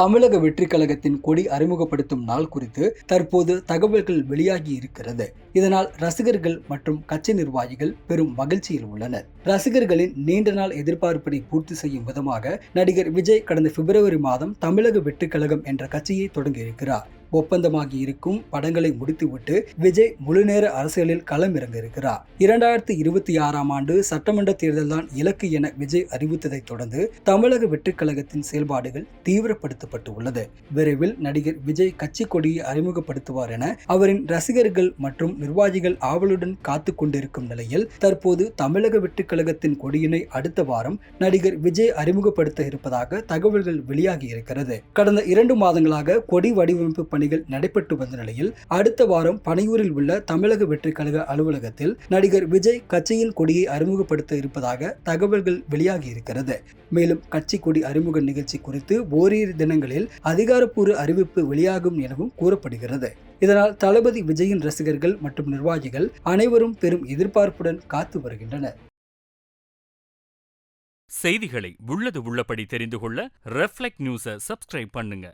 தமிழக வெற்றி கழகத்தின் கொடி அறிமுகப்படுத்தும் நாள் குறித்து தற்போது தகவல்கள் வெளியாகி இருக்கிறது. இதனால் ரசிகர்கள் மற்றும் கட்சி நிர்வாகிகள் பெரும் மகிழ்ச்சியில் உள்ளனர். ரசிகர்களின் நீண்ட நாள் எதிர்பார்ப்பினை பூர்த்தி செய்யும் விதமாக நடிகர் விஜய் கடந்த பிப்ரவரி மாதம் தமிழக வெற்றி கழகம் என்ற கட்சியை தொடங்கியிருக்கிறார். ஒப்பந்தமாகி இருக்கும் படங்களை முடித்துவிட்டு விஜய் முழுநேர அரசியலில் களம் இறங்க இருக்கிறார் இரண்டாயிரத்தி இருபத்தி ஆறாம் ஆண்டு சட்டமன்ற தேர்தல்தான் இலக்கு என விஜய் அறிவித்ததைத் தொடர்ந்து தமிழக வெற்றிக் கழகத்தின் செயல்பாடுகள் தீவிரப்படுத்தப்பட்டு உள்ளது விரைவில் நடிகர் விஜய் கட்சி கொடியை அறிமுகப்படுத்துவார் என அவரின் ரசிகர்கள் மற்றும் நிர்வாகிகள் ஆவலுடன் காத்து கொண்டிருக்கும் நிலையில் தற்போது தமிழக வெற்றிக் கழகத்தின் கொடியினை அடுத்த வாரம் நடிகர் விஜய் அறிமுகப்படுத்த இருப்பதாக தகவல்கள் வெளியாகி இருக்கிறது. கடந்த இரண்டு மாதங்களாக கொடி வடிவமைப்பு பணிகள் நடைபெற்று வந்த நிலையில் அடுத்த வாரம் பனையூரில் உள்ள தமிழக வெற்றிக் கழக அலுவலகத்தில் நடிகர் விஜய் கட்சியின் கொடியை அறிமுகப்படுத்த இருப்பதாக தகவல்கள் வெளியாகி இருக்கிறது. மேலும் கட்சி கொடி அறிமுக நிகழ்ச்சி குறித்து ஓரிரு தினங்களில் அதிகாரப்பூர்வ அறிவிப்பு வெளியாகும் எனவும் கூறப்படுகிறது. இதனால் தளபதி விஜயின் ரசிகர்கள் மற்றும் நிர்வாகிகள் அனைவரும் பெரும் எதிர்பார்ப்புடன் காத்து வருகின்றனர். செய்திகளை உள்ளது உள்ளபடி தெரிந்து கொள்ள ரெஃப்ளெக்ட் நியூஸை சப்ஸ்கிரைப் பண்ணுங்க.